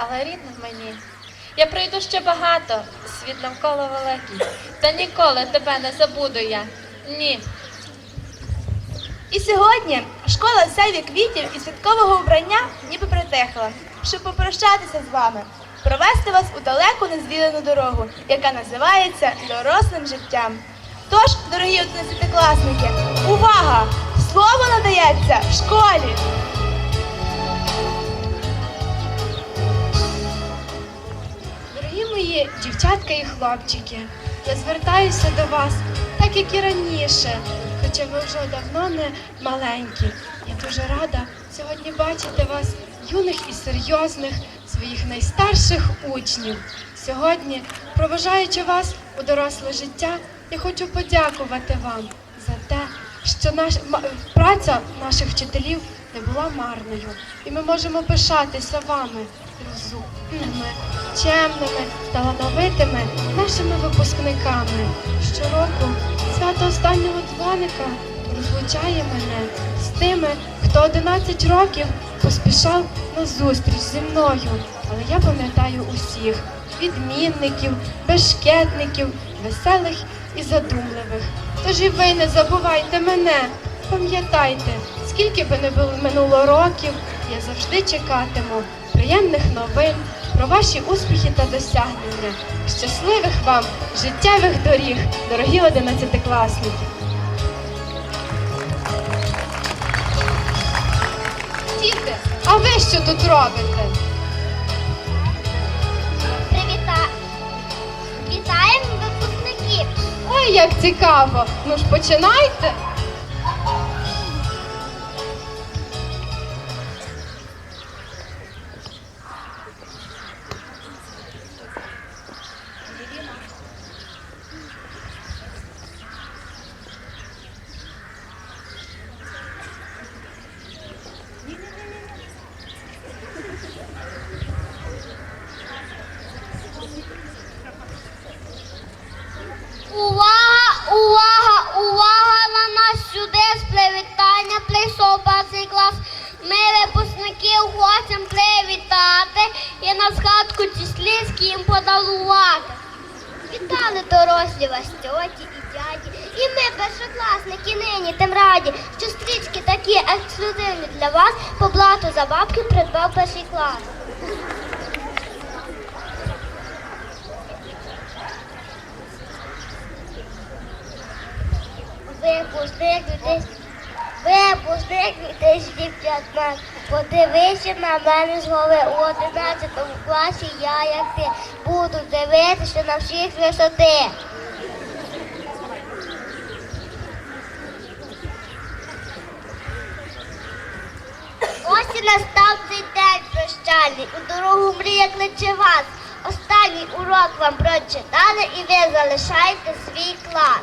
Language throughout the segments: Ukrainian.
але рідна мені. Я пройду ще багато, світ навколо великий, та ніколи тебе не забуду я. Ні. І сьогодні школа сяйві квітів і святкового вбрання ніби притихла, щоб попрощатися з вами, провести вас у далеку незвідану дорогу, яка називається дорослим життям. Тож, дорогі одинадцятикласники, увага! Слово надається в школі! Дорогі дівчатка і хлопчики, я звертаюся до вас, так як і раніше, хоча ви вже давно не маленькі. Я дуже рада сьогодні бачити вас, юних і серйозних, своїх найстарших учнів. Сьогодні, проважаючи вас у доросле життя, я хочу подякувати вам за те, що наш, праця наших вчителів не була марною. І ми можемо пишатися вами, розумними, чемними, талановитими нашими випускниками. Щороку свято останнього дзвоника розлучає мене з тими, хто 11 років поспішав на зустріч зі мною. Але я пам'ятаю усіх відмінників, бешкетників, веселих і задумливих. Тож і ви не забувайте мене. Пам'ятайте, скільки би не було минуло років, я завжди чекатиму приємних новин про ваші успіхи та досягнення. Щасливих вам життєвих доріг, дорогі одинадцятикласники! Діти, а ви що тут робите? Привіта... Вітаємо випускників! Ой, як цікаво! Ну ж починайте! Першокласники, нині тим раді, що стрічки такі ексклюзивні для вас по блату за бабки придбав перший клас. Випускник 2015. Подивися на мене з голови у 11 класі. Я, як ти, буду дивитися на всіх висоти. Ось і настав цей прощальний. У дорогу мрія кличе вас. Останній урок вам прочитали і ви залишаєте свій клас.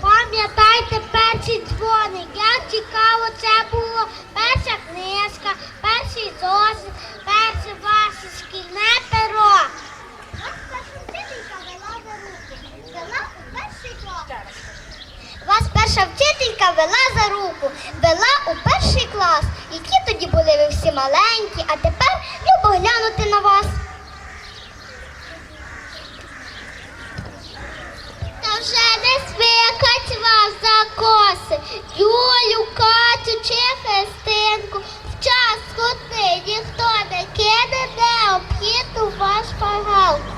Пам'ятайте перші дзвони, як цікаво це було. Перша книжка, перший зошит, перше ваше шкільне перо. Вас перша вчителька вела за руку, вела у перший клас. Перша вчителька вела за руку, вела у перший клас. Які тоді були ви всі маленькі, а тепер любо глянути на вас. Та вже не свикать вас за коси, Юлю, Катю чи Христинку. В час скотний ніхто не кине, не обхід у ваш пагалку.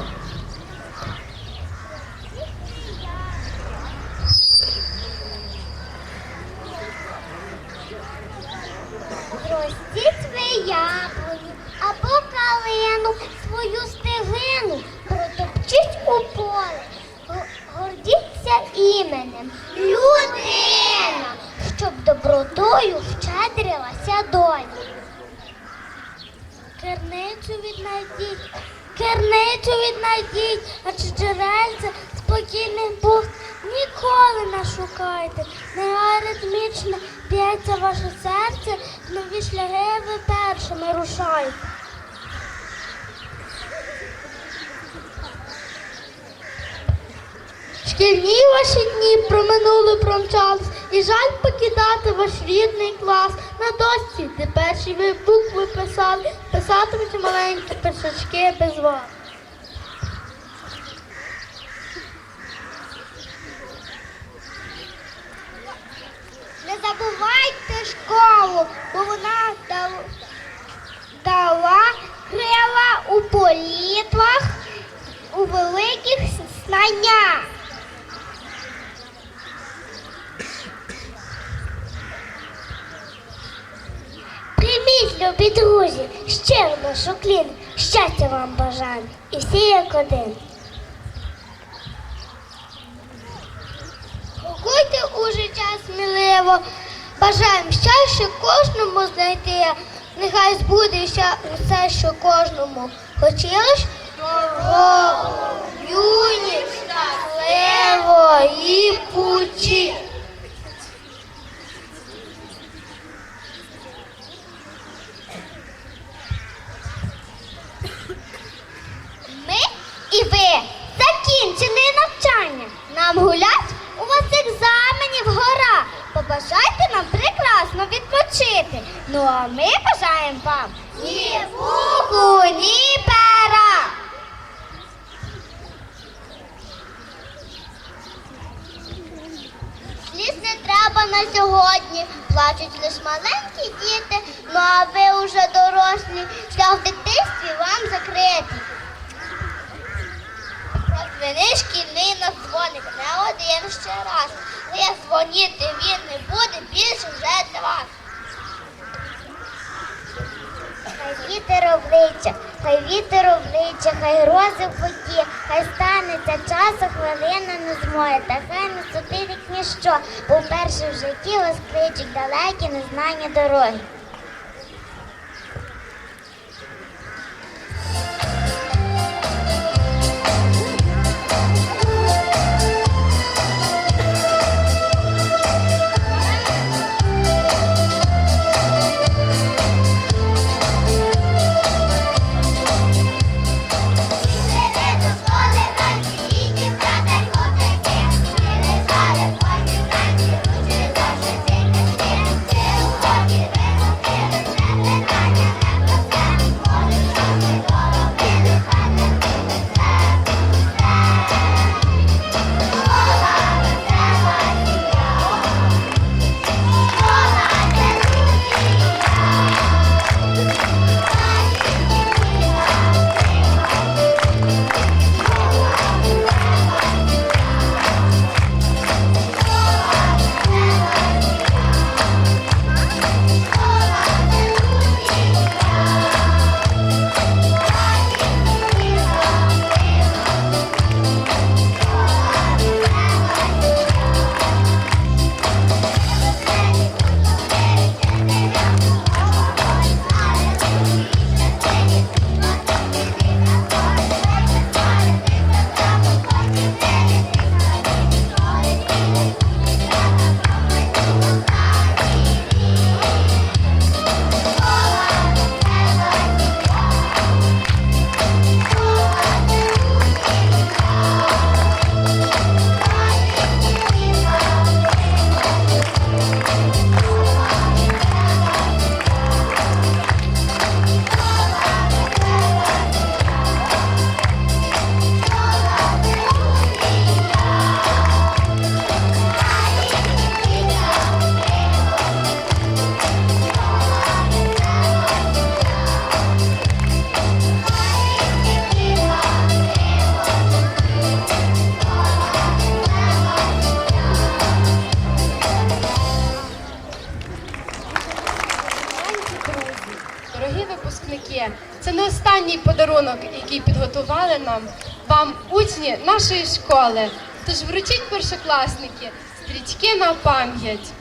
Шкільні ваші дні проминули, промчались, і жаль покидати ваш рідний клас. На дошці, де перші ви букви писали, писатимуть маленькі писачки без вас. Не забувайте школу, бо вона дала крила у політвах, у великих знаннях. Любі друзі! Ще нашу клін, щастя вам бажаю, і всі як один. Крокуйте у життя сміливо, бажаємо щастя кожному знайти. Нехай збудеться усе, що кожному хотілось. Здорово, юні, щасливо і путі. Ми і ви закінчили навчання. Нам гулять у вас екзаменів гора. Побажайте нам прекрасно відпочити. Ну а ми бажаємо вам ні пуху, ні пера. Сліз не треба на сьогодні, плачуть лиш маленькі діти, ну а ви уже дорослі, шлях дитинстві вам закритий. Прозвени шкільний на дзвоник не один ще раз. Не дзвоніти він не буде більше вже для вас. Хай вітер обличчя, хай вітер обличчя, хай грози в воді, хай станеться часу, хвилина не змоє, та хай не сотирить ніщо, бо вперше в житті вас далекі незнання дороги. Який підготували нам вам учні нашої школи. Тож вручіть першокласники стрічки на пам'ять.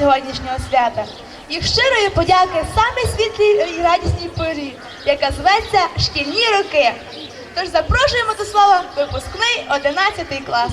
Сьогоднішнього свята. Їх щирої подяки саме світлій і радісній порі, яка зветься шкільні роки. Тож запрошуємо до слова випускний 11 клас.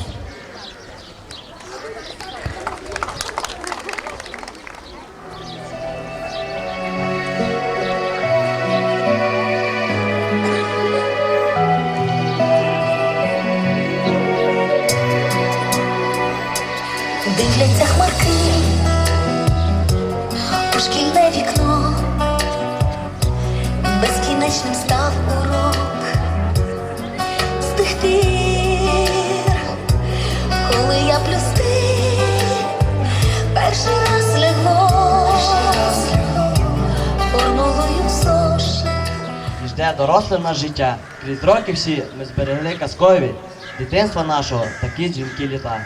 І доросле на життя. Крізь роки всі ми зберегли казкові дитинства нашого такі дзвінки літа.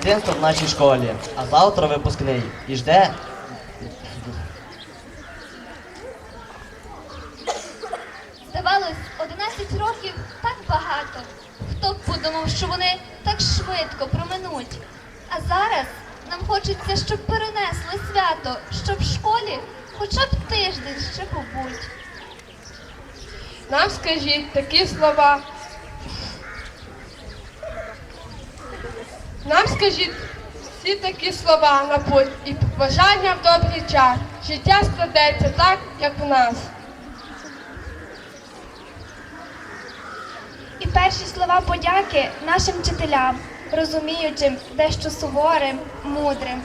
Дитинства в нашій школі, а завтра випускний. І жде Здавалось, 11 років так багато. Хто б подумав, що вони так швидко проминуть. А зараз нам хочеться, щоб перенесли свято, щоб в школі хоча б тиждень ще побудь. Нам скажіть такі слова. Нам скажіть всі такі слова на путь і бажання в добрий час. Життя складеться так, як у нас. І перші слова подяки нашим вчителям, розуміючим, дещо суворим, мудрим.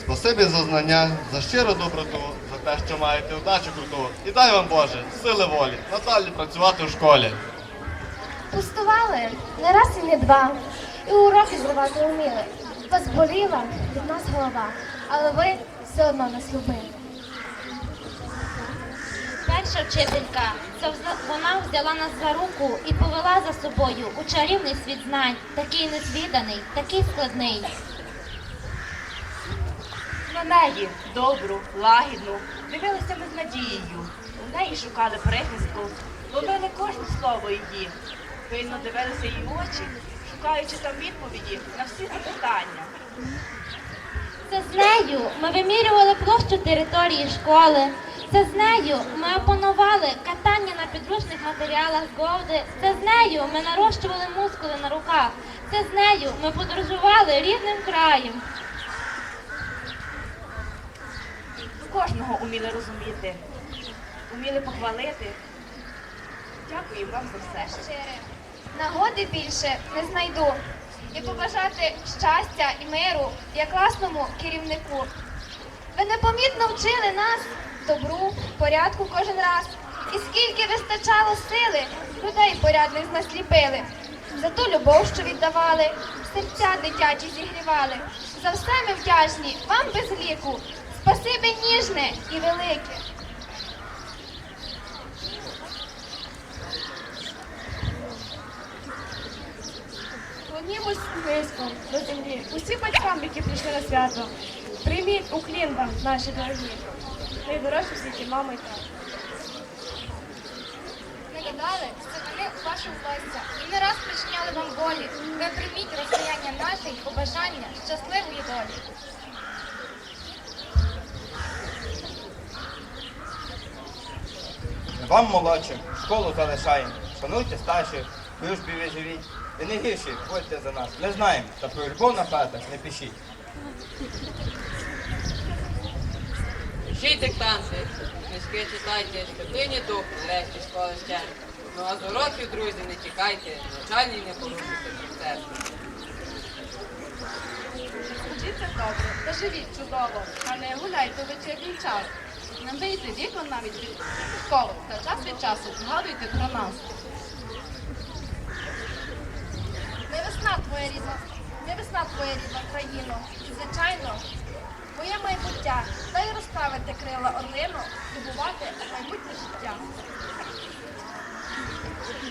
Спасибі за знання, за щиру доброту, за те, що маєте удачу круту. І дай вам Боже, сили волі, надалі працювати в школі. Пустували не раз і не два. І уроки зривати вміли. Вас боліла від нас голова, але ви все одно нас любили. Перша вчителька, це вона взяла нас за руку і повела за собою у чарівний світ знань, такий незвіданий, такий складний. На неї добру, лагідну, дивилися ми з надією. У неї шукали прихистку, ловили кожне слово її. Пильно дивилися її очі, шукаючи там відповіді на всі запитання. Це з нею ми вимірювали площу території школи. Це з нею ми опанували катання на підручних матеріалах з Говди. Це з нею ми нарощували мускули на руках. Це з нею ми подорожували рідним краєм. Кожного уміли розуміти, уміли похвалити. Дякую вам за все. Нагоди більше не знайду. І побажати щастя і миру як класному керівнику. Ви непомітно вчили нас добру, порядку кожен раз. І скільки вистачало сили, людей порядних з нас ліпили. За ту любов, що віддавали, серця дитячі зігрівали. За все ми вдячні вам без ліку. Спасибі ніжне і велике. Клонімось до землі. Усім батькам, які прийшли на свято. Прийміть уклін вам, наші дорогі. Найдорожчі в світі мами і тато. Ми додали сатани у вашу властя і не раз причиняли вам болі. Ви прийміть розстояння наше і побажання щасливої долі. Вам молодшим школу залишаємо. Шануйте старших, дружбі ви живіть. І не гірші, ходьте за нас. Ми знаємо, та про любов на картах не пишіть. Пишіть диктанти, книжки читайте, степлині дух, нарешті школи ще. Ну а з уроків, друзі, не тікайте, навчальні не порушуйте процес. Вчіться добре та живіть чудово, а не гуляйте вечірній час. Не бийте вікон навіть від школи та час від часу згадуйте про нас. Не весна твоя рідна, не весна твоя рідна країно. І, звичайно, моє майбуття. Дай розправити крила орлину, здобувати майбутнє життя.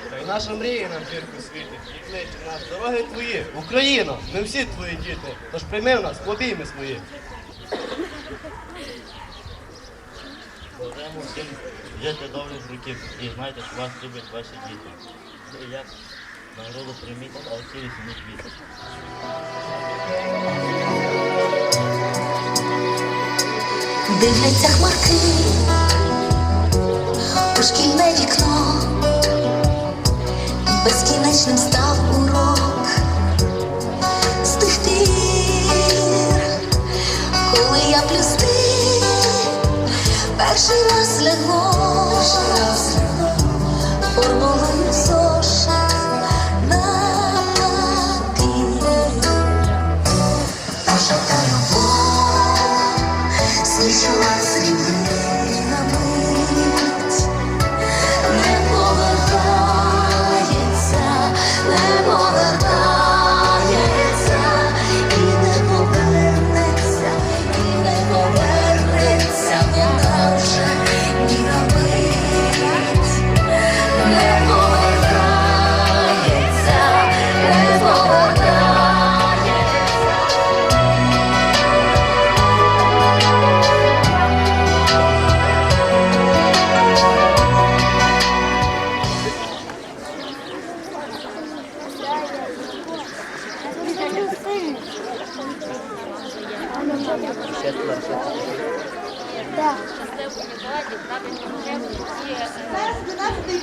Та й наша мрія нам зірку світить, і кличе нас дороги твої, Україно, ми всі твої діти, тож прийми в нас обійми свої. Бажаємо всім жити довгих років і знайте, що вас люблять ваші діти. Нагороду прийміть, а всі вісімні квіти. Дивляться хмарки? У шкільне вікно, безкінечним став урок. З тих пір, коли я плюс ти перший раз лягло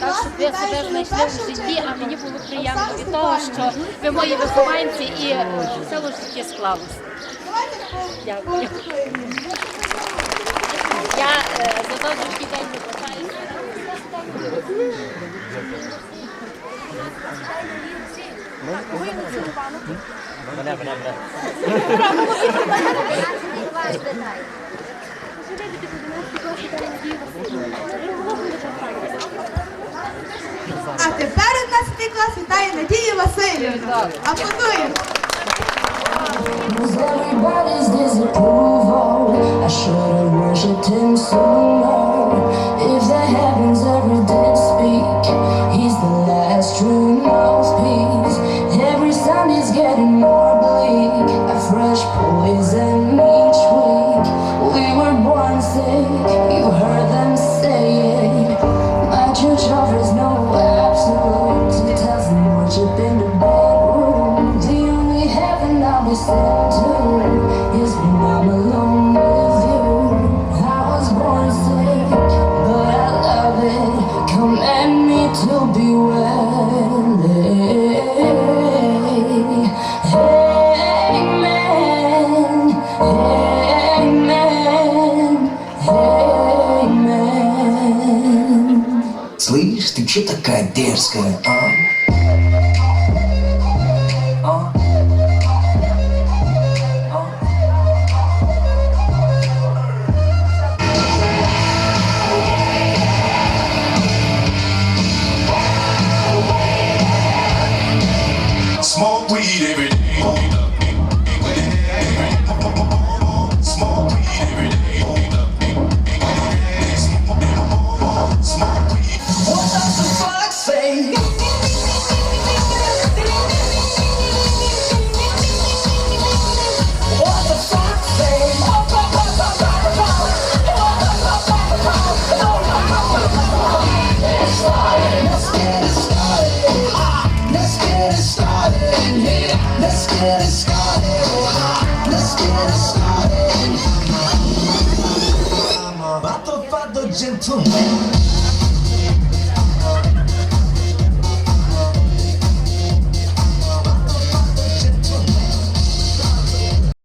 Так, щоб ви себе знайшли в житті, а мені було приємно від того, що ви мої вихованці і все в житті склалося. Дякую. Я е, за завтрашній день ви ініціювали? Мене, мене, мене. А тепер у нас цей клас вітає Надію Васильівну. Аплодуємо! Cause everybody's disapproval I should've worshipped him so much It's good.